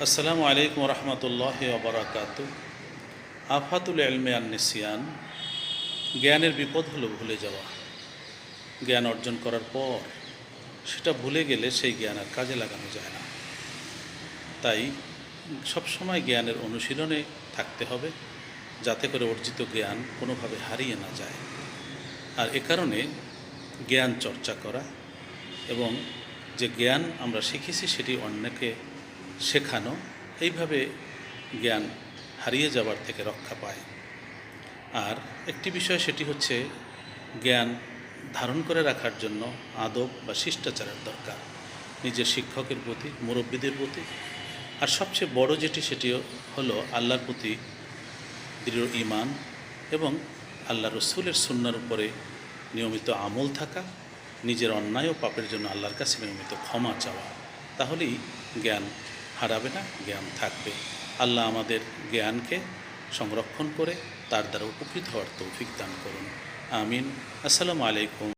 আসসালামু আলাইকুম রহমতুল্লাহ ওবরাকাত আফাতুল এলমে আন্নেসিয়ান জ্ঞানের বিপদ হলো ভুলে যাওয়া। জ্ঞান অর্জন করার পর সেটা ভুলে গেলে সেই জ্ঞান আর কাজে লাগানো যায় না। তাই সবসময় জ্ঞানের অনুশীলনে থাকতে হবে যাতে করে অর্জিত জ্ঞান কোনোভাবে হারিয়ে না যায়। আর এ কারণে জ্ঞান চর্চা করা এবং যে জ্ঞান আমরা শিখেছি সেটি অন্যকে শেখানো, এইভাবে জ্ঞান হারিয়ে যাওয়ার থেকে রক্ষা পায়। আর একটি বিষয় সেটি হচ্ছে জ্ঞান ধারণ করে রাখার জন্য আদব বা শিষ্টাচারের দরকার। নিজের শিক্ষকের প্রতি, মুরব্বীদের প্রতি। আর সবচেয়ে বড় যেটি সেটি হলো আল্লাহর প্রতি দৃঢ় ইমান এবং আল্লাহ রসুলের সুন্নার উপরে নিয়মিত আমল থাকা, নিজের অন্যায় ও পাপের জন্য আল্লাহর কাছে নিয়মিত ক্ষমা চাওয়া। তাহলেই জ্ঞান হারাবে না, জ্ঞান থাকবে। আল্লাহ আমাদের জ্ঞানকে সংরক্ষণ করে, তার দ্বারা উপকৃত হওয়ার তৌফিক দান করুন। আমিন। আসসালামু আলাইকুম।